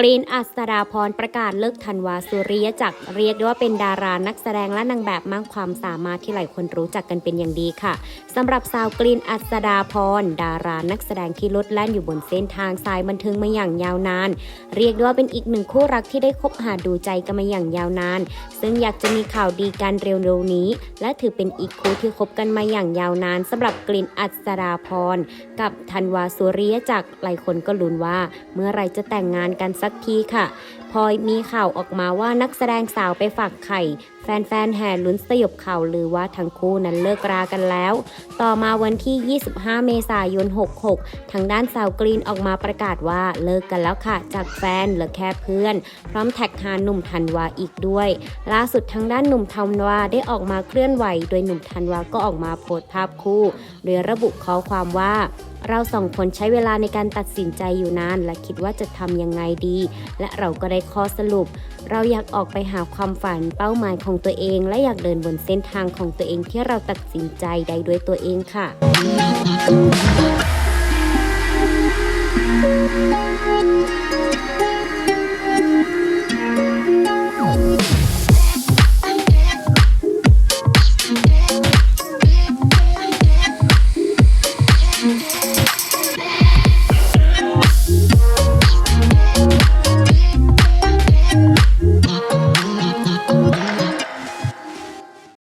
กรีนอัสดาพรประกาศเลิกธันวาสุริยจักรเรียกได้ว่าเป็นดารานักแสดงและนางแบบมากความสามารถที่หลายคนรู้จักกันเป็นอย่างดีค่ะสำหรับสาวกรีนอัสดาพรดารานักแสดงที่ลดแล่นอยู่บนเส้นทางสายบันเทิงมาอย่างยาวนาน เรียกได้ว่าเป็นอีกหนึ่งคู่รักที่ได้คบหาดูใจกันมาอย่างยาวนาน ซึ่งอยากจะมีข่าวดีกันเร็วๆนี้ และถือเป็นอีกคู่ที่คบกันมาอย่างยาวนานสำหรับกรีนอัสดาพรกับธันวาสุริยจักรหลายคนก็ลุ้นว่า เมื่อไรจะแต่งงานกันสักทีค่ะ พอมีข่าวออกมาว่านักแสดงสาวไปฝากไข่ แฟนๆแห่ลุ้นสยบข่าวลือว่าทั้งคู่นั้นเลิกรากันแล้ว ต่อมาวันที่ 25 เมษายน 66 ทางด้านสาวกรีนออกมาประกาศว่าเลิกกันแล้วค่ะ จากแฟนเหลือแค่เพื่อน พร้อมแท็กหาหนุ่มธันวาอีกด้วย ล่าสุดทางด้านหนุ่มธันวาได้ออกมาเคลื่อนไหว โดยหนุ่มธันวาก็ออกมาโพสต์ภาพคู่ โดยระบุข้อความว่าเราสองคนใช้เวลาในการตัดสินใจอยู่นาน และคิดว่าจะทำยังไงดี และเราก็ได้ข้อสรุป เราอยากออกไปหาความฝันเป้าหมายของตัวเอง และอยากเดินบนเส้นทางของตัวเองที่เราตัดสินใจได้ด้วยตัวเองค่ะ